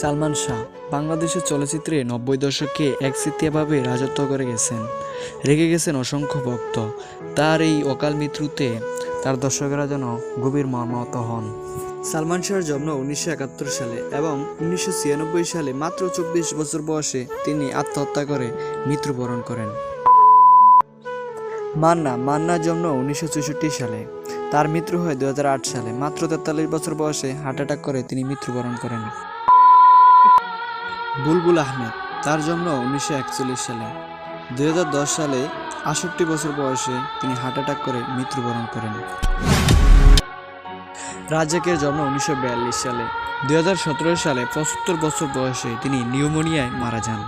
সালমান শাহ বাংলাদেশের চলচ্চিত্রে নব্বই দশকে একচেটিয়াভাবে রাজত্ব করে গেছেন। রেগে গেছেন অসংখ্য ভক্ত। তার এই অকাল মৃত্যুতে তার দর্শকেরা যেন গভীর মর্মাহত হন। সালমান শাহর জন্ম উনিশশো একাত্তর সালে এবং উনিশশো ছিয়ানব্বই সালে মাত্র চব্বিশ বছর বয়সে তিনি আত্মহত্যা করে মৃত্যুবরণ করেন। মান্না, মান্নার জন্ম উনিশশো চৌষট্টি সালে। তার মৃত্যু হয় দু হাজার আট সালে। মাত্র তেতাল্লিশ বছর বয়সে হার্ট অ্যাটাক করে তিনি মৃত্যুবরণ করেন। বুলবুল আহমেদ, তার জন্ম উনিশশো একচল্লিশ সালে। দু হাজার দশ সালে আষট্টি বছর বয়সে তিনি হার্ট অ্যাটাক করে মৃত্যুবরণ করেন। রাজাকের জন্ম উনিশশো বিয়াল্লিশ সালে। দু হাজার সতেরো সালে পঁচাত্তর বছর বয়সে তিনি নিউমোনিয়ায় মারা যান।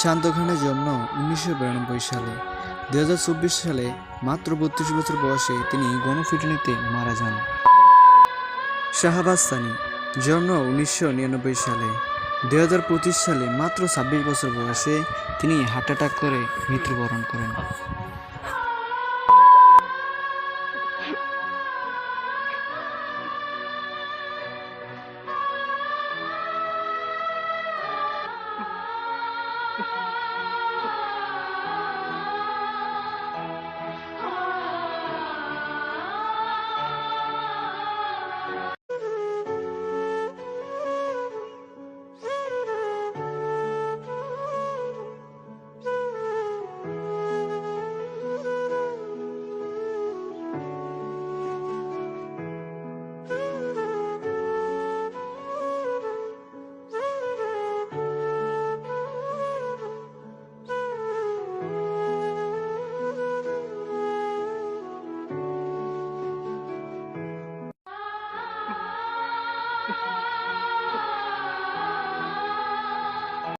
শান্ত খানের জন্ম উনিশশো বিরানব্বই সালে। দু হাজার চব্বিশ সালে মাত্র বত্রিশ বছর বয়সে তিনি গণফিটনিতে মারা যান। শাহবাজ সানি জন্ম উনিশশো নিরানব্বই সালে। দু হাজার পঁচিশ সালে মাত্র ছাব্বিশ বছর বয়সে তিনি হার্ট অ্যাটাক করে মৃত্যুবরণ করেন।